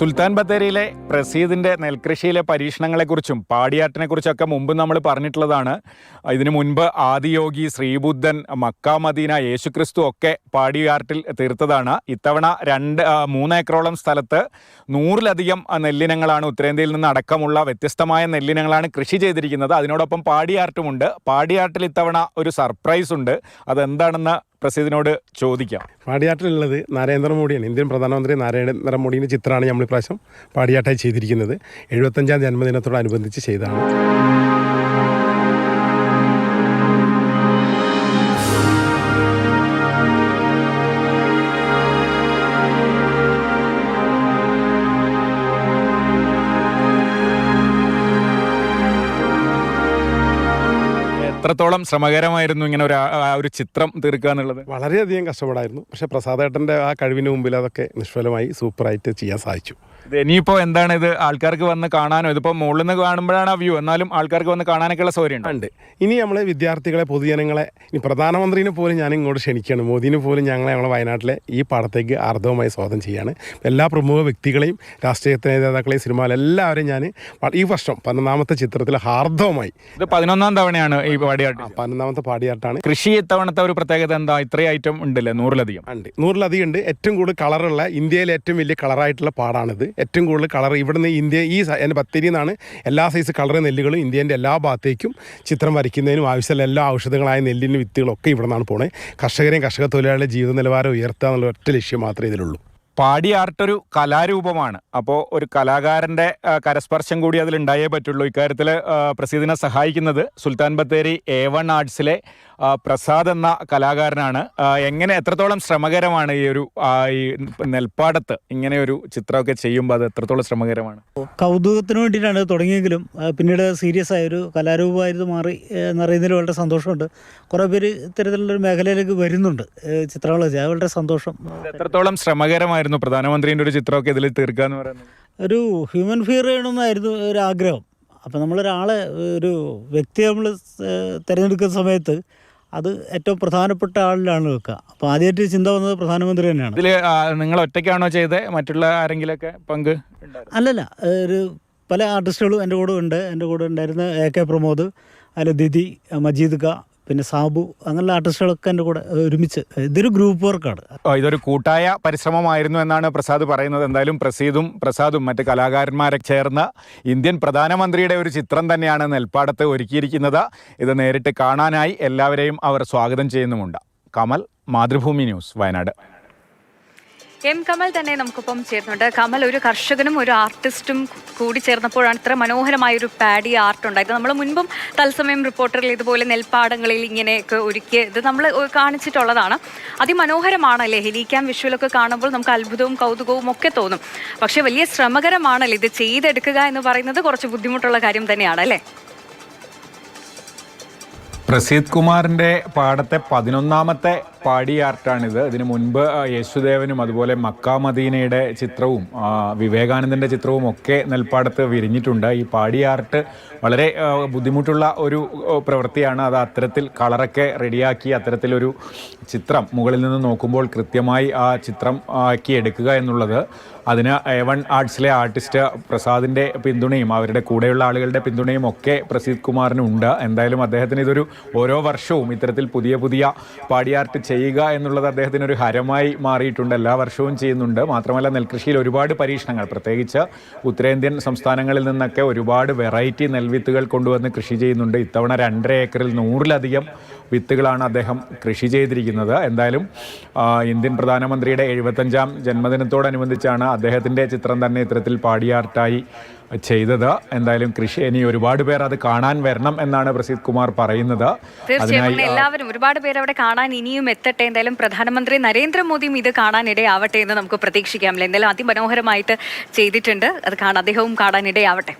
സുൽത്താൻ ബത്തേരിയിലെ പ്രസീദിന്റെ നെൽകൃഷിയിലെ പരീക്ഷണങ്ങളെക്കുറിച്ചും പാടിയാട്ടിനെക്കുറിച്ചൊക്കെ മുമ്പ് നമ്മൾ പറഞ്ഞിട്ടുള്ളതാണ്. ഇതിനു മുൻപ് ആദിയോഗി ശ്രീബുദ്ധൻ മക്ക മദീന യേശുക്രിസ്തു ഒക്കെ പാടിയാട്ടിൽ തീർത്തതാണ്. ഇത്തവണ രണ്ട് മൂന്നേക്കറോളം സ്ഥലത്ത് നൂറിലധികം നെല്ലിനങ്ങളാണ് ഉത്തരേന്ത്യയിൽ നിന്ന് അടക്കമുള്ള വ്യത്യസ്തമായ നെല്ലിനങ്ങളാണ് കൃഷി ചെയ്തിരിക്കുന്നത്. അതിനോടൊപ്പം പാടിയാട്ടുമുണ്ട്. പാടിയാട്ടിൽ ഇത്തവണ ഒരു സർപ്രൈസ് ഉണ്ട് അതെന്താണെന്ന് പ്രസീദിനോട് ചോദിക്കാം. പാടിയാട്ടിലുള്ളത് നരേന്ദ്രമോദിയാണ്. ഇന്ത്യൻ പ്രധാനമന്ത്രി നരേന്ദ്രമോദിയുടെ ചിത്രമാണ് നമ്മൾ ഇപ്രാവശ്യം പാടിയാട്ടായി ചെയ്തിരിക്കുന്നത്. എഴുപത്തഞ്ചാം ജന്മദിനത്തോടനുബന്ധിച്ച് ചെയ്തതാണ്. എത്രത്തോളം ശ്രമകരമായിരുന്നു ഇങ്ങനെ ഒരു ഒരു ചിത്രം തീർക്കുക എന്നുള്ളത്? വളരെയധികം കഷ്ടപ്പാടായിരുന്നു. പക്ഷേ പ്രസാദേട്ടന്റെ ആ കഴിവിന് മുമ്പിൽ അതൊക്കെ നിഷ്ഫലമായി സൂപ്പറായിട്ട് ചെയ്യാൻ സാധിച്ചു. ഇനിയിപ്പോ എന്താണ് ഇത്? ആൾക്കാർക്ക് വന്ന് കാണാനോ? ഇതിപ്പോ മുകളിൽ നിന്ന് കാണുമ്പോഴാണ് ആ വ്യൂ. എന്നാലും ആൾക്കാർക്ക് വന്ന് കാണാനൊക്കെയുള്ള സൗകര്യം ഉണ്ട്. ഇനി നമ്മൾ വിദ്യാർത്ഥികളെ പൊതുജനങ്ങളെ ഇനി പ്രധാനമന്ത്രിനെ പോലും ഞാൻ ഇങ്ങോട്ട് ക്ഷണിക്കുകയാണ്. മോദിനെ പോലും ഞങ്ങളെ ഞങ്ങളെ വയനാട്ടിലെ ഈ പാടത്തേക്ക് ആർദ്രവമായി സ്വാഗതം ചെയ്യാണ്. എല്ലാ പ്രമുഖ വ്യക്തികളെയും രാഷ്ട്രീയ നേതാക്കളെയും സിനിമയിലെ എല്ലാവരെയും ഞാൻ ഈ വർഷം പതിനൊന്നാമത്തെ ചിത്രത്തിൽ ഹാർദവമായി ഇത് പതിനൊന്നാം തവണയാണ് ഈ പാടിയാട്ട് പതിനൊന്നാമത്തെ പാടിയാട്ടാണ്. കൃഷി ഇത്തവണത്തെ ഒരു പ്രത്യേകത എന്താ? ഇത്രയും ഐറ്റം ഉണ്ടല്ലേ? നൂറിലധികം. ഉണ്ട്. നൂറിലധികം ഉണ്ട്. ഏറ്റവും കൂടുതൽ കളറുള്ള ഇന്ത്യയിലെ ഏറ്റവും വലിയ കളറായിട്ടുള്ള പാടാണിത്. ഏറ്റവും കൂടുതൽ കളർ ഇവിടുന്ന് ഇന്ത്യ ഈ എന്റെ ബത്തേരിയിൽ നിന്നാണ് എല്ലാ സൈസ് കളർ നെല്ലുകളും ഇന്ത്യേന്റെ എല്ലാ ഭാഗത്തേക്കും ചിത്രം വരയ്ക്കുന്നതിനും ആവശ്യമുള്ള എല്ലാ ഔഷധങ്ങളായ നെല്ലിന്റെ വിത്തുകളൊക്കെ ഇവിടെ നിന്നാണ് പോണേ. കർഷകരെയും കർഷക തൊഴിലാളികളുടെ ജീവിത നിലവാരം ഉയർത്തുക എന്നുള്ള ഒറ്റ ലക്ഷ്യം മാത്രമേ ഇതിലുള്ളൂ. പാടി ആർട്ട് ഒരു കലാരൂപമാണ്. അപ്പോൾ ഒരു കലാകാരന്റെ കരസ്പർശം കൂടി അതിൽ ഉണ്ടായേ പറ്റുള്ളൂ ഇക്കാര്യത്തിൽ പ്രസീദിനെ സഹായിക്കുന്നത് സുൽത്താൻ ബത്തേരി എ വൺ ആർട്സിലെ പ്രസാദ് എന്ന കലാകാരനാണ്. എങ്ങനെ എത്രത്തോളം ശ്രമകരമാണ് ഈ ഒരു ഈ നെൽപ്പാടത്ത് ഇങ്ങനെ ഒരു ചിത്രമൊക്കെ ചെയ്യുമ്പോൾ അത് എത്രത്തോളം ശ്രമകരമാണ്? കൗതുകത്തിന് വേണ്ടിയിട്ടാണ് തുടങ്ങിയെങ്കിലും പിന്നീട് സീരിയസ് ആയ ഒരു മാറി എന്നറിയുന്നതിൽ വളരെ സന്തോഷമുണ്ട്. കുറേ പേര് ഇത്തരത്തിലുള്ളൊരു മേഖലയിലേക്ക് വരുന്നുണ്ട് ചിത്രങ്ങൾ ചെയ്യാൻ വളരെ സന്തോഷം. എത്രത്തോളം ശ്രമകരമായിരുന്നു പ്രധാനമന്ത്രിന്റെ ഒരു ചിത്രമൊക്കെ ഇതിൽ തീർക്കുക എന്ന് പറയുന്നത്? ഒരു ഹ്യൂമൻ ഫിയർ ചെയ്യണമെന്നായിരുന്നു ഒരു ആഗ്രഹം അപ്പോൾ നമ്മളൊരാളെ ഒരു വ്യക്തിയെ നമ്മൾ തിരഞ്ഞെടുക്കുന്ന സമയത്ത് അത് ഏറ്റവും പ്രധാനപ്പെട്ട ആളിലാണ് വെക്കുക. അപ്പോൾ ആദ്യമായിട്ട് ചിന്ത വന്നത് പ്രധാനമന്ത്രി തന്നെയാണ്. ഇതിൽ നിങ്ങൾ ഒറ്റയ്ക്കാണോ ചെയ്തത് മറ്റുള്ള ആരെങ്കിലൊക്കെ പങ്ക്? അല്ലല്ല ഒരു പല ആർട്ടിസ്റ്റുകളും എന്റെ കൂടെ ഉണ്ട്. എന്റെ കൂടെ ഉണ്ടായിരുന്ന എ കെ പ്രമോദ് അതിൽ ദിദി മജീദ് ക പിന്നെ സാബു അങ്ങനെയുള്ള ആർട്ടിസ്റ്റുകളൊക്കെ എന്റെ കൂടെ ഒരുമിച്ച്. ഇതൊരു ഗ്രൂപ്പ് വർക്കാണ് ഇതൊരു കൂട്ടായ പരിശ്രമമായിരുന്നു എന്നാണ് പ്രസാദ് പറയുന്നത്. എന്തായാലും പ്രസീദും പ്രസാദും മറ്റ് കലാകാരന്മാരെ ചേർന്ന് ഇന്ത്യൻ പ്രധാനമന്ത്രിയുടെ ഒരു ചിത്രം തന്നെയാണ് നെൽപ്പാടത്ത് ഒരുക്കിയിരിക്കുന്നത്. ഇത് നേരിട്ട് കാണാനായി എല്ലാവരെയും അവർ സ്വാഗതം ചെയ്യുന്നുമുണ്ട്. കമൽ മാതൃഭൂമി ന്യൂസ് വയനാട്. എം കമൽ തന്നെ നമുക്കിപ്പം ചേർന്നുണ്ട് കമൽ ഒരു കർഷകനും ഒരു ആർട്ടിസ്റ്റും കൂടി ചേർന്നപ്പോഴാണ് ഇത്ര മനോഹരമായ ഒരു പാഡി ആർട്ട് ഉണ്ടായത്. നമ്മൾ മുൻപും തത്സമയം റിപ്പോർട്ടറിൽ ഇതുപോലെ നെൽപ്പാടങ്ങളിൽ ഇങ്ങനെയൊക്കെ ഒരുക്കിയ ഇത് നമ്മൾ കാണിച്ചിട്ടുള്ളതാണ്. അതിമനോഹരമാണല്ലേ? ഹെലിക്കാം വിഷ്വലൊക്കെ കാണുമ്പോൾ നമുക്ക് അത്ഭുതവും കൗതുകവും ഒക്കെ തോന്നും. പക്ഷേ വലിയ ശ്രമകരമാണല്ലേ ഇത് ചെയ്തെടുക്കുക എന്ന് പറയുന്നത്? കുറച്ച് ബുദ്ധിമുട്ടുള്ള കാര്യം തന്നെയാണ് അല്ലേ? പ്രസീദ് കുമാറിന്റെ പാടത്തെ പതിനൊന്നാമത്തെ പാടി ആർട്ടാണിത്. ഇതിനു മുൻപ് യേശുദേവനും അതുപോലെ മക്ക മദീനയുടെ ചിത്രവും വിവേകാനന്ദന്റെ ചിത്രവും ഒക്കെ നെൽപ്പാടത്ത് വിരിഞ്ഞിട്ടുണ്ട്. ഈ പാടി ആർട്ട് വളരെ ബുദ്ധിമുട്ടുള്ള ഒരു പ്രവൃത്തിയാണ്. അത് അത്തരത്തിൽ കളറൊക്കെ റെഡിയാക്കി അത്തരത്തിലൊരു ചിത്രം മുകളിൽ നിന്ന് നോക്കുമ്പോൾ കൃത്യമായി ആ ചിത്രം ആക്കി എടുക്കുക എന്നുള്ളത്. അതിന് എ വൺ ആർട്സിലെ ആർട്ടിസ്റ്റ് പ്രസാദിന്റെ പിന്തുണയും അവരുടെ കൂടെയുള്ള ആളുകളുടെ പിന്തുണയും ഒക്കെ പ്രസീദ് കുമാറിനുണ്ട്. എന്തായാലും അദ്ദേഹത്തിന് ഇതൊരു ഓരോ വർഷവും ഇത്തരത്തിൽ പുതിയ പുതിയ പാടി ആർട്ട് ചെയ്യുക എന്നുള്ളത് അദ്ദേഹത്തിന് ഒരു ഹരമായി മാറിയിട്ടുണ്ട്. എല്ലാ വർഷവും ചെയ്യുന്നുണ്ട്. മാത്രമല്ല നെൽകൃഷിയിൽ ഒരുപാട് പരീക്ഷണങ്ങൾ. പ്രത്യേകിച്ച് ഉത്തരേന്ത്യൻ സംസ്ഥാനങ്ങളിൽ നിന്നൊക്കെ ഒരുപാട് വെറൈറ്റി നെൽവിത്തുകൾ കൊണ്ടുവന്ന് കൃഷി ചെയ്യുന്നുണ്ട്. ഇത്തവണ രണ്ടര ഏക്കറിൽ നൂറിലധികം വിത്തുകളാണ് അദ്ദേഹം കൃഷി ചെയ്തിരിക്കുന്നത്. എന്തായാലും ഇന്ത്യൻ പ്രധാനമന്ത്രിയുടെ എഴുപത്തഞ്ചാം ജന്മദിനത്തോടനുബന്ധിച്ചാണ് അദ്ദേഹത്തിന്റെ ചിത്രം തന്നെ ഇത്തരത്തിൽ പാടിയാർട്ടായി ചെയ്തത്. എന്തായാലും കൃഷി ഇനി ഒരുപാട് പേർ അത് കാണാൻ വരണം എന്നാണ് പ്രസീത് കുമാർ പറയുന്നത്. തീർച്ചയായും എല്ലാവരും ഒരുപാട് പേർ അവിടെ കാണാൻ ഇനിയും എത്തട്ടെ. എന്തായാലും പ്രധാനമന്ത്രി നരേന്ദ്രമോദിയും ഇത് കാണാനിടയാവട്ടെ എന്ന് നമുക്ക് പ്രതീക്ഷിക്കാം. എന്തായാലും അതിമനോഹരമായിട്ട് ചെയ്തിട്ടുണ്ട്. അത് കാണാൻ അദ്ദേഹവും കാണാൻ ഇടയാവട്ടെ.